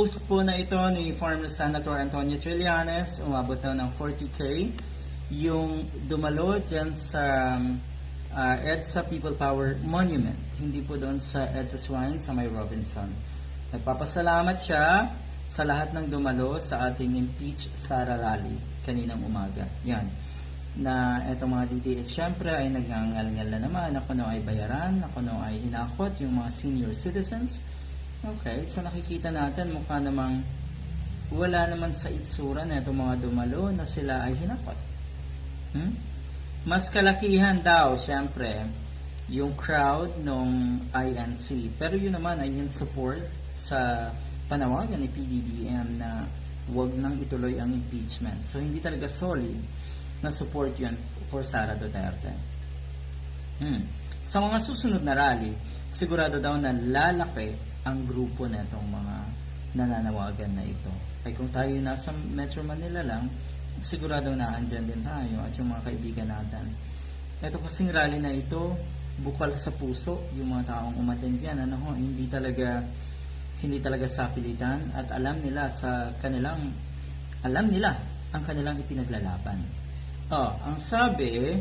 Post po na ito ni former Senator Antonio Trillanes, umabot daw ng 40k. Yung dumalo dyan sa uh, EDSA People Power Monument, hindi po doon sa EDSA Shrine sa may Robinson. Nagpapasalamat siya sa lahat ng dumalo sa ating impeach Sara rally kaninang umaga. Yan. Na etong mga DDS syempre ay nagngangal-ngal na naman na kuno ay bayaran, na kuno ay hinakot yung mga senior citizens. Okay, so nakikita natin mukha namang wala naman sa itsura na mga dumalo na sila ay hinakot. Hmm? Mas kalakihan daw, syempre, yung crowd ng INC. Pero yun naman ay yung support sa panawagan ni PBBM na wag nang ituloy ang impeachment. So hindi talaga solid na support yun for Sara Duterte. Hmm. Sa mga susunod na rally, sigurado daw na lalaki ang grupo na itong mga nananawagan na ito. Ay kung tayo nasa Metro Manila lang, sigurado na andyan din tayo at yung mga kaibigan natin. Ito kasing rally na ito, bukal sa puso yung mga taong umattend dyan. Ano ho, hindi talaga hindi talaga sapilitan at alam nila sa kanilang alam nila ang kanilang ipinaglalaban. Oh, ang sabi,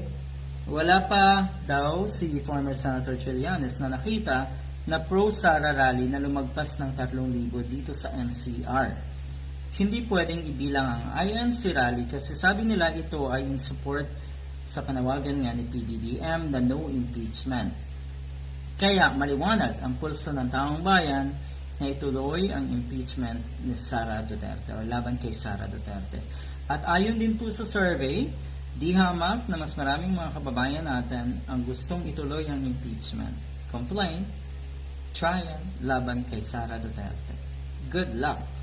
wala pa daw si former Senator Trillanes na nakita na pro-Sara rally na lumagpas ng 3,000 dito sa NCR. Hindi pwedeng ibilang ang INC rally kasi sabi nila ito ay in support sa panawagan nga ni PBBM na no impeachment. Kaya maliwanag ang pulso ng taong bayan na ituloy ang impeachment ni Sara Duterte o laban kay Sara Duterte. At ayon din po sa survey, di hamak na mas maraming mga kababayan natin ang gustong ituloy ang impeachment. Complaint, trial, laban kay Sara Duterte. Good luck!